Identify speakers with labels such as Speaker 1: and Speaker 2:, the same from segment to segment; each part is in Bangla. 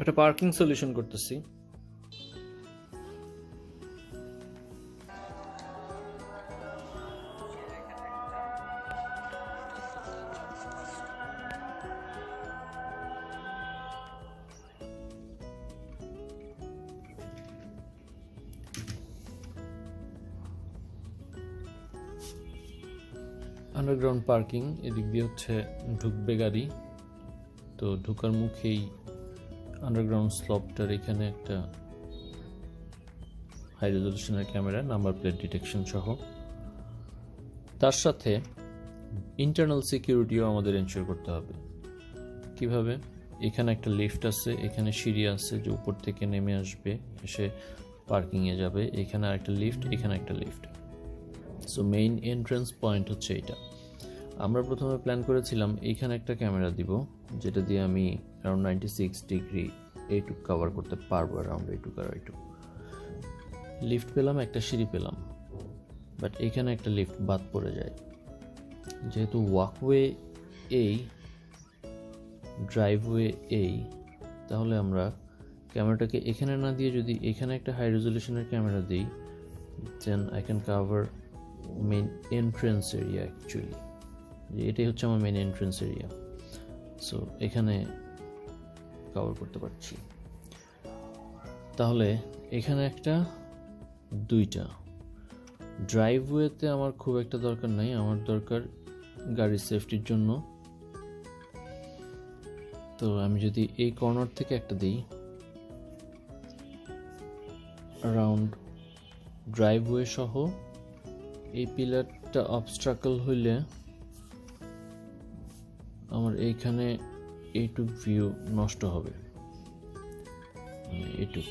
Speaker 1: একটা পার্কিং সলিউশন করতেছি আন্ডারগ্রাউন্ড পার্কিং এদিক দিয়ে হচ্ছে ঢুকবে গাড়ি তো ঢুকার মুখেই আন্ডারগ্রাউন্ড স্লপটার এখানে একটা হাই রেজলিউশনের ক্যামেরা নাম্বার প্লেট ডিটেকশন সহ তার সাথে ইন্টারনাল সিকিউরিটিও আমাদের এনশিওর করতে হবে কিভাবে এখানে একটা লিফট আছে এখানে সিঁড়ি আছে যে উপর থেকে নেমে আসবে এসে পার্কিংয়ে যাবে এখানে একটা লিফট এখানে একটা lift so main entrance point হচ্ছে এটা আমরা প্রথমে প্ল্যান করেছিলাম এইখানে একটা ক্যামেরা দিব যেটা দিয়ে আমি অ্যারাউন্ড নাইনটি সিক্স ডিগ্রি এইটুক কাভার করতে পারবো অ্যারাউন্ড এইটুক আর এইটুক লিফট পেলাম একটা সিঁড়ি পেলাম বাট এখানে একটা লিফট বাদ পড়ে যায় যেহেতু ওয়াকওয়ে এই ড্রাইভওয়ে এই তাহলে আমরা ক্যামেরাটাকে এখানে না দিয়ে যদি এখানে একটা হাই রেজলিউশনের ক্যামেরা দিই then I can cover main entrance area actually যে এটাই হচ্ছে আমার মেন এন্ট্রেন্স এরিয়া সো এখানে কভার করতে পারছি তাহলে এখানে একটা দুইটা ড্রাইভওয়েতে আমার খুব একটা দরকার নাই আমার দরকার গাড়ির সেফটির জন্য তো আমি যদি এই কর্নার থেকে একটা দিই রাউন্ড ড্রাইভওয়ে সহ এই পিলারটা অবস্ট্রাকল হইলে আমার এইখানে এইটুক ভিউ নষ্ট হবে মানে এইটুক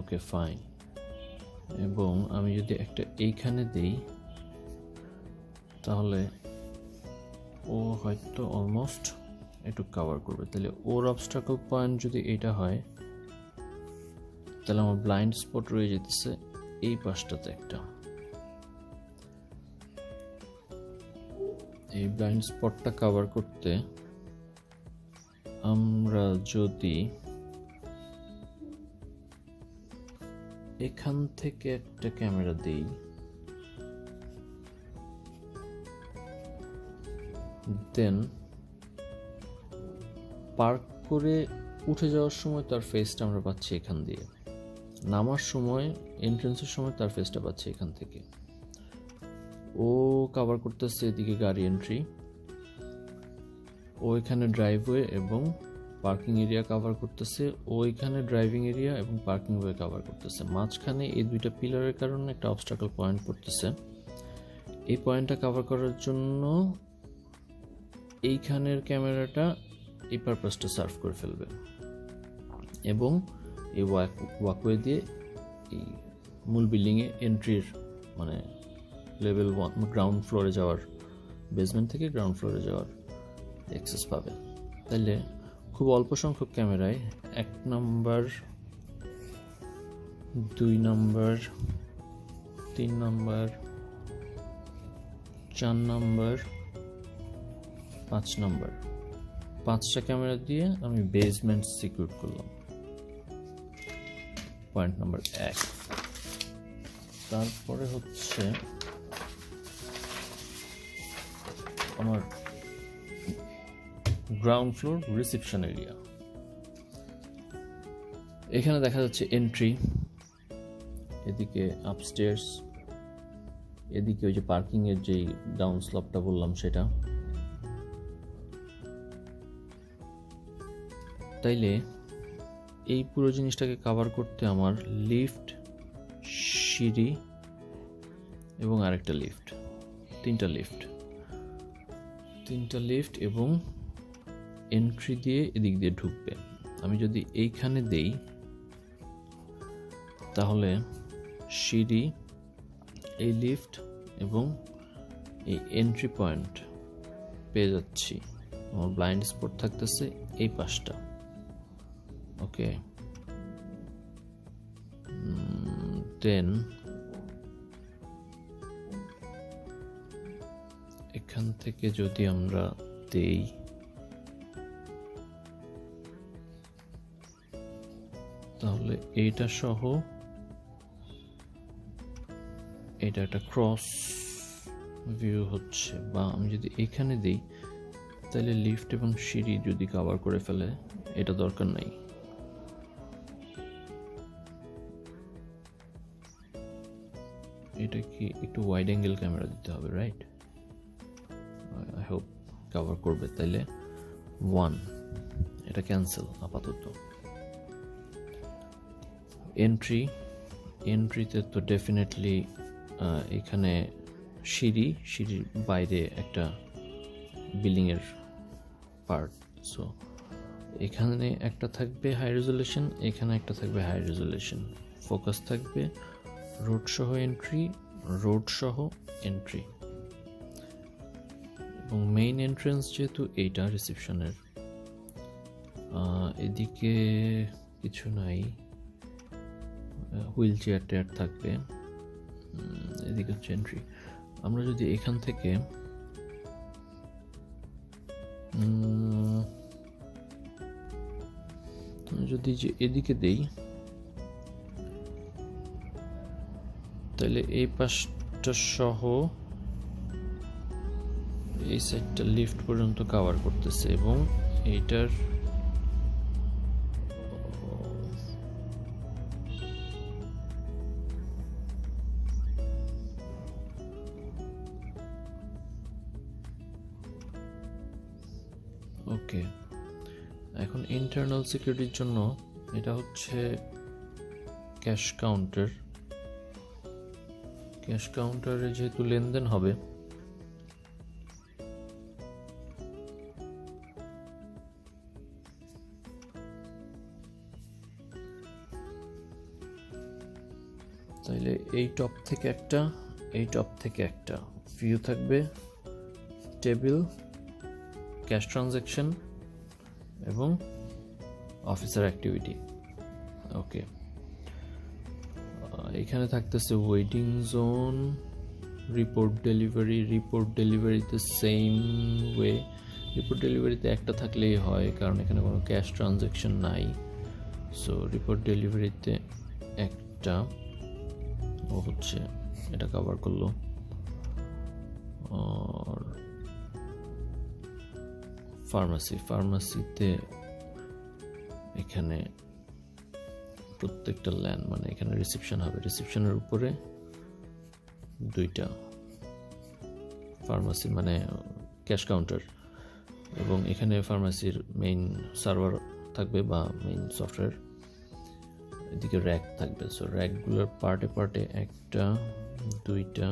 Speaker 1: ওকে ফাইন এবং আমি যদি একটা এইখানে দিই তাহলে ও হয়তো অলমোস্ট একটু কাভার করবে তাহলে ওর অবস্ট্রাকল পয়েন্ট যদি এটা হয় তাহলে আমার ব্লাইন্ড স্পট রয়ে যেতেছে এই পাশটাতে একটা এই ব্লাইন্ড স্পটটা কভার করতে আমরা যদি এখান থেকে একটা ক্যামেরা দিই দেন পার্ক করে উঠে যাওয়ার সময় তার ফেসটা আমরা পাচ্ছি এখান দিয়ে নামার সময় এন্ট্রেন্সের সময় তার ফেসটা পাচ্ছি এখান থেকে ও কভার করতেছে এদিকে গাড়ি এন্ট্রি ও এখানে ড্রাইভওয়ে এবং পার্কিং এরিয়া কাভার করতেছে ও এখানে ড্রাইভিং এরিয়া এবং পার্কিং ওয়ে কভার করতেছে মাঝখানে এই দুইটা পিলারের কারণে একটা অবস্টাকল পয়েন্ট পড়তেছে এই পয়েন্টটা কভার করার জন্য এইখানের ক্যামেরাটা এই পারপাসটা সার্ভ করে ফেলবে এবং এই ওয়াক ওয়াকওয়ে দিয়ে এই মূল বিল্ডিংয়ে এন্ট্রির মানে লেভেল ওয়ান গ্রাউন্ড ফ্লোরে যাওয়ার বেসমেন্ট থেকে গ্রাউন্ড ফ্লোরে যাওয়ার অ্যাক্সেস পাবে তাহলে খুব অল্প সংখ্যক ক্যামেরায় এক নম্বর দুই নম্বর তিন নম্বর চার নম্বর পাঁচ নম্বর পাঁচটা ক্যামেরা দিয়ে আমি বেসমেন্ট সিকিউর করলাম পয়েন্ট নাম্বার এক তারপরে হচ্ছে আমার গ্রাউন্ড ফ্লোর রিসেপশন এরিয়া এখানে দেখা যাচ্ছে এন্ট্রি এদিকে আপস্টেয়ার্স এদিকে ওই যে পার্কিংয়ের যে ডাউন স্লপটা বললাম সেটা তাইলে এই পুরো জিনিসটাকে কাভার করতে আমার লিফট সিঁড়ি এবং আরেকটা লিফট তিনটা লিফট তিনটা লিফট এবং এন্ট্রি দিয়ে এদিক দিয়ে ঢুকবে আমি যদি এইখানে দেই তাহলে সিঁড়ি এই লিফট এবং এই এন্ট্রি পয়েন্ট পেয়ে যাচ্ছি আমার ব্লাইন্ড স্পট থাকতেছে এই পাশটা ওকে দেন এখান থেকে যদি আমরা দেই তাহলে এইটা সহ এটা একটা ক্রস ভিউ হচ্ছে বা আমি যদি এখানে দিই তাহলে লিফট এবং সিঁড়ি যদি কাভার করে ফেলে এটা দরকার নাই এটা কি একটু ওয়াইড অ্যাঙ্গেল ক্যামেরা দিতে হবে রাইট আই হোপ কভার করবে তাইলে ওয়ান এটা ক্যান্সেল আপাতত এন্ট্রি এন্ট্রিতে তো ডেফিনেটলি এখানে সিঁড়ি সিঁড়ির বাইরে একটা বিল্ডিংয়ের পার্ট সো এখানে একটা থাকবে হাই রেজুলেশন এখানে একটা থাকবে হাই রেজুলেশন ফোকাস থাকবে রোড সহ এন্ট্রি রোড সহ এন্ট্রি এবং মেইন এন্ট্রেন্স যেহেতু এইটা রিসেপশনের এদিকে কিছু নাই হুইল চেয়ার টেয়ার থাকবে এদিকে হচ্ছে এন্ট্রি আমরা যদি এখান থেকে যদি যে এদিকে দেই তাহলে এই পাশটা সহ এই সাইডটা লিফট পর্যন্ত কাভার করতেছে এবং এইটার ওকে এখন ইন্টারনাল সিকিউরিটির জন্য এটা হচ্ছে ক্যাশ কাউন্টার ক্যাশ কাউন্টারে যেহেতু লেনদেন হবে এই টপ থেকে একটা এই টপ থেকে একটা ভিউ থাকবে টেবিল ক্যাশ ট্রানজ্যাকশন এবং অফিসার অ্যাক্টিভিটি ওকে এখানে থাকতেছে waiting zone report delivery report ডেলিভারিতে সেম ওয়ে রিপোর্ট ডেলিভারিতে একটা থাকলেই হয় কারণ এখানে কোনো ক্যাশ ট্রানজ্যাকশন নাই সো রিপোর্ট ডেলিভারিতে একটা ও হচ্ছে এটা কভার করলো আর ফার্মাসি ফার্মাসিতে এখানে প্রত্যেকটা ল্যান্ড মানে এখানে রিসেপশন হবে রিসেপশনের উপরে দুইটা ফার্মাসি মানে ক্যাশ কাউন্টার এবং এখানে ফার্মাসির মেইন সার্ভার থাকবে বা মেইন সফটওয়্যার এদিকে র্যাক থাকবে সো র্যাকগুলোর পার্টে পার্টে একটা দুইটা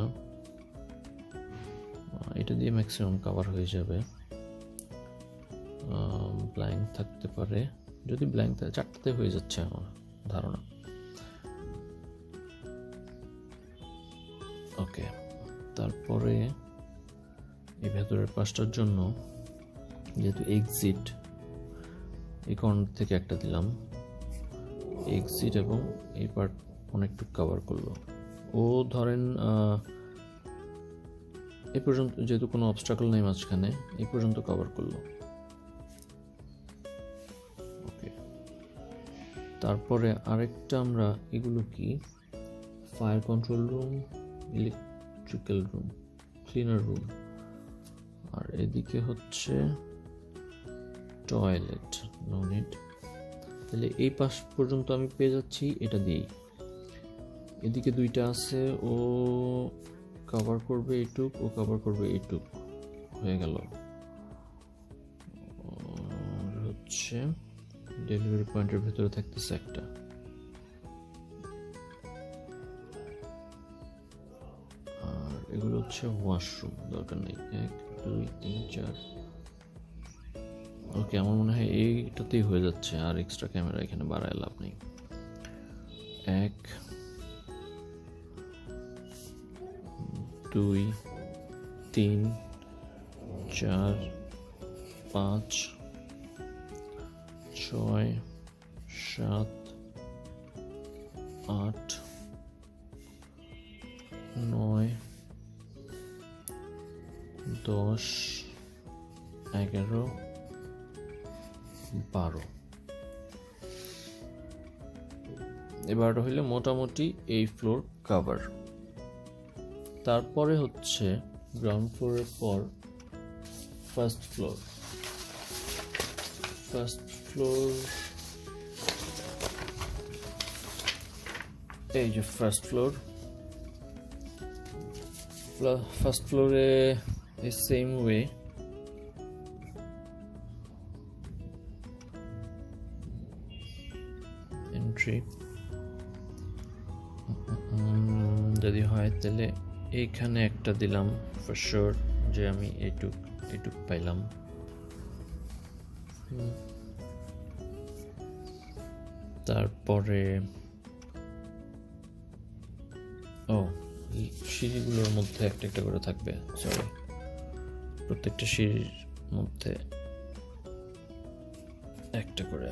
Speaker 1: এটা দিয়ে ম্যাক্সিমাম কাভার হয়ে যাবে ব্ল্যাঙ্ক থাকতে পারে যদি ব্ল্যাঙ্ক থাকে চারটাতে হয়ে যাচ্ছে আমার ধারণা ওকে তারপরে এই ভেতরের পাঁচটার জন্য যেহেতু এক্সিট এই কর্ন থেকে একটা দিলাম এক্সিট এবং এই পার্ট অনেকটুকু কভার করলো ও ধরেন এ পর্যন্ত যেহেতু কোনো অবস্ট্রাকল নেই মাঝখানে এ পর্যন্ত কভার করলো ওকে তারপরে আরেকটা আমরা এগুলো কি fire control room electrical room cleaner room আর এদিকে হচ্ছে টয়লেট নো নিড তাহলে এই পাশ পর্যন্ত আমি পেয়ে যাচ্ছি এটা দিয়েই এদিকে দুইটা আছে ও কভার করবে এইটুক ও কভার করবে এইটুক হয়ে গেল হচ্ছে ডেলিভারি পয়েন্টের ভেতরে থাকতেছে একটা আর এগুলো হচ্ছে ওয়াশরুম দরকার নেই এক দুই তিন চার ওকে আমার মনে হয় এইটাতেই হয়ে যাচ্ছে আর এক্সট্রা ক্যামেরা এখানে বাড়ায় লাভ নেই এক দুই তিন চার পাঁচ ছয় সাত আট নয় দশ এগারো বারো এবার হইলে মোটামুটি এই ফ্লোর কাভার তারপরে হচ্ছে গ্রাউন্ড ফ্লোরের পর ফার্স্ট ফ্লোর ফার্স্ট ফ্লোর এই যে ফার্স্ট ফ্লোর ফার্স্ট ফ্লোরে সেম ওয়ে অবশ্যই যদি হয় তাহলে এইখানে একটা দিলাম ফর শিওর যে আমি এইটুক এইটুক পাইলাম তারপরে ও সিঁড়িগুলোর মধ্যে একটা একটা করে থাকবে সরি প্রত্যেকটা সিঁড়ির মধ্যে একটা করে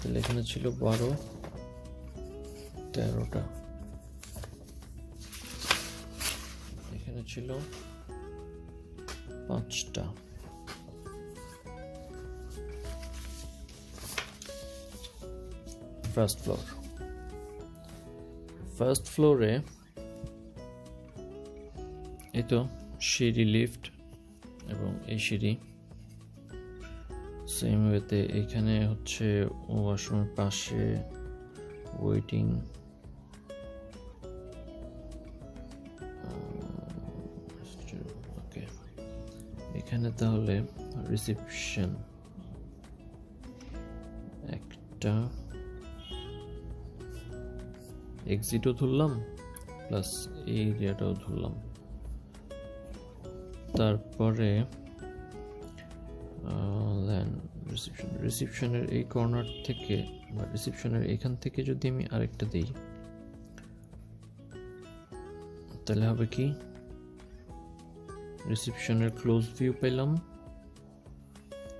Speaker 1: তাহলে এখানে ছিল বারো তেরোটা এখানে ছিল পাঁচটা ফার্স্ট ফ্লোর ফার্স্ট ফ্লোরে এই তো সিঁড়ি লিফট এবং এই সিঁড়ি সেম ওয়েতে এখানে হচ্ছে ওয়াশরুমের পাশে ওয়েটিং ওকে এখানে তাহলে রিসেপশন একটা এক্সিটও ধরলাম প্লাস এই এরিয়াটাও ধরলাম তারপরে দেন রিসিপশন রিসিপশনের এই কর্নার থেকে বা রিসিপশনের এখান থেকে যদি আমি আরেকটা দিই তাহলে হবে কি রিসিপশনের ক্লোজ ভিউ পেলাম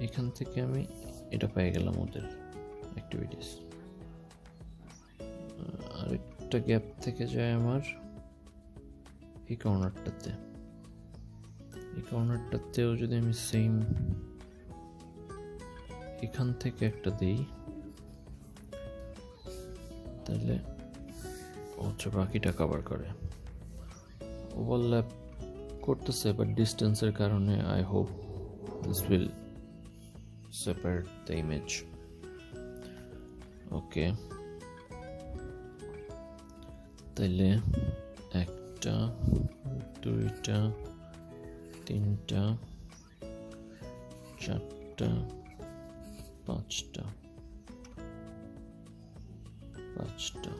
Speaker 1: এখান থেকে আমি এটা পেয়ে গেলাম ওদের অ্যাক্টিভিটিস আরেকটা গ্যাপ থেকে যায় আমার এই কর্নারটাতে এই কর্নারটাতেও যদি আমি সেম এখান থেকে একটা দেই তাহলে হচ্ছে বাকিটা কভার করে ওভারল্যাপ করতেছে বাট ডিস্টেন্সের কারণে I hope this will separate the image okay তাহলে একটা দুইটা তিনটা চারটা পাঁচটা পাঁচটা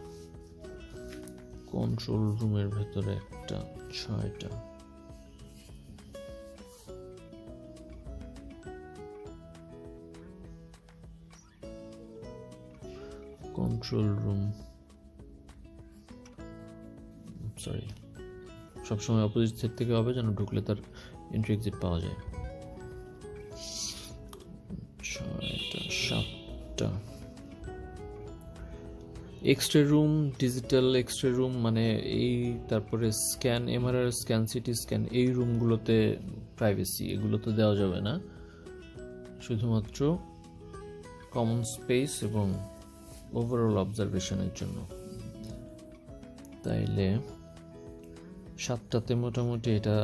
Speaker 1: কন্ট্রোল রুমের ভেতরে একটা ছয়টা কন্ট্রোল রুম সরি সবসময় অপোজিট সেট থেকে হবে যেন ঢুকলে তার এন্ট্রি এক্সিট পাওয়া যায় x-ray room digital x-ray room মানে এই তারপরে scan MRI scan CT scan এই রুমগুলোতে প্রাইভেসি এগুলো তো দেওয়া যাবে না শুধুমাত্র কমন স্পেস এবং ওভারঅল অবজারভেশনের জন্য তাইলে সাতটাতে মোটামুটি এটা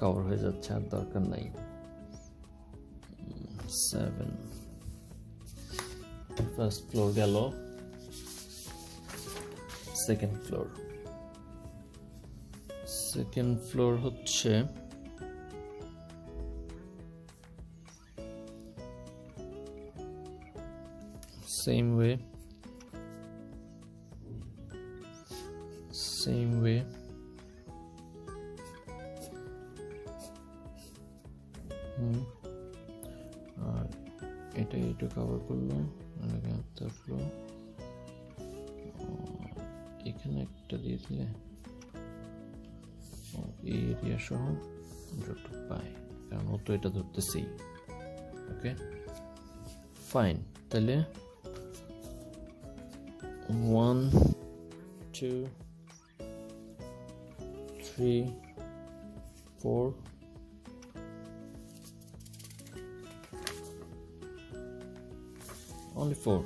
Speaker 1: কভার হয়ে যাচ্ছে আর দরকার নাই সেভেন ফার্স্ট ফ্লোর গেল সেকেন্ড ফ্লোর সেকেন্ড ফ্লোর হচ্ছে same way same way hmm আর এটা একটু কভার করলো তারপর connect this area show dot by and auto it to the sea okay fine tele one two three four only four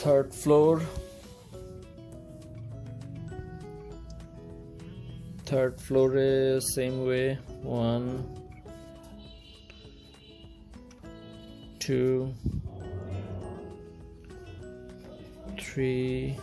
Speaker 1: third floor third floor is same way one two three